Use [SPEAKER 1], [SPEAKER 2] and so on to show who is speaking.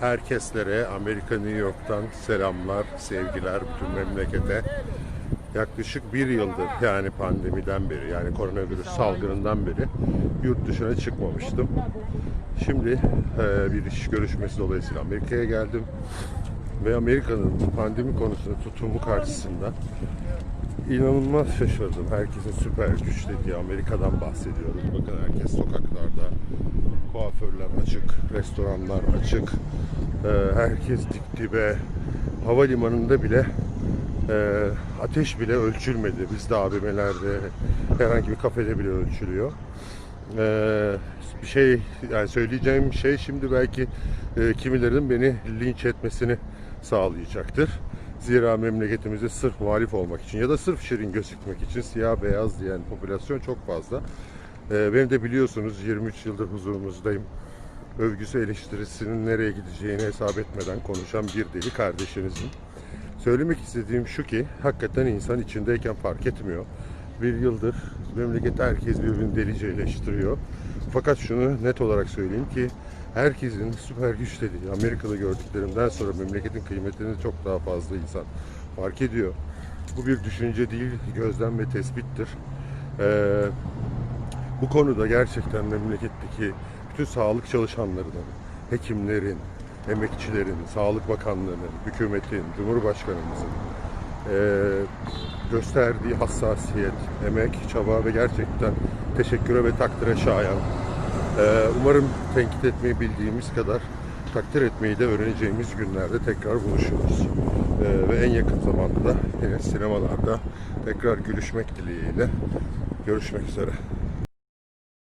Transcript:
[SPEAKER 1] Herkeslere Amerika New York'tan selamlar, sevgiler bütün memlekete. Yaklaşık bir yıldır yani pandemiden beri yani koronavirüs salgınından beri yurt dışına çıkmamıştım. Şimdi e, bir iş görüşmesi dolayısıyla Amerika'ya geldim. Ve Amerika'nın pandemi konusunda tutumu karşısında inanılmaz şaşırdım. Herkesin süper güç dediği Amerika'dan bahsediyoruz. Bakın herkes sokaklarda, kuaförler açık, restoranlar açık, Ee, herkes dik dibe, havalimanında bile e, ateş bile ölçülmedi. Bizde AVM'lerde, herhangi bir kafede bile ölçülüyor. Ee, bir şey yani söyleyeceğim şey şimdi belki e, beni linç etmesini sağlayacaktır. Zira memleketimizde sırf muhalif olmak için ya da sırf şirin gözükmek için siyah beyaz diyen popülasyon çok fazla. Ee, beni de biliyorsunuz 23 yıldır huzurumuzdayım. Övgüsü eleştirisinin nereye gideceğini hesap etmeden konuşan bir deli kardeşinizim. Söylemek istediğim şu ki hakikaten insan içindeyken fark etmiyor. Bir yıldır memlekette herkes birbirini delice eleştiriyor. Fakat şunu net olarak söyleyeyim ki herkesin süper güç dediği Amerika'da gördüklerimden sonra memleketin kıymetini çok daha fazla insan fark ediyor. Bu bir düşünce değil, gözlem ve tespittir. Ee, bu konuda gerçekten memleketteki bütün sağlık çalışanlarının, hekimlerin, emekçilerin, Sağlık Bakanlığı'nın, hükümetin, Cumhurbaşkanımızın gösterdiği hassasiyet, emek, çaba ve gerçekten teşekküre ve takdire şayan. Eee, umarım tenkit etmeyi bildiğimiz kadar takdir etmeyi de öğreneceğimiz günlerde tekrar buluşuruz. Eee, ve en yakın zamanda yine sinemalarda tekrar gülüşmek dileğiyle görüşmek üzere.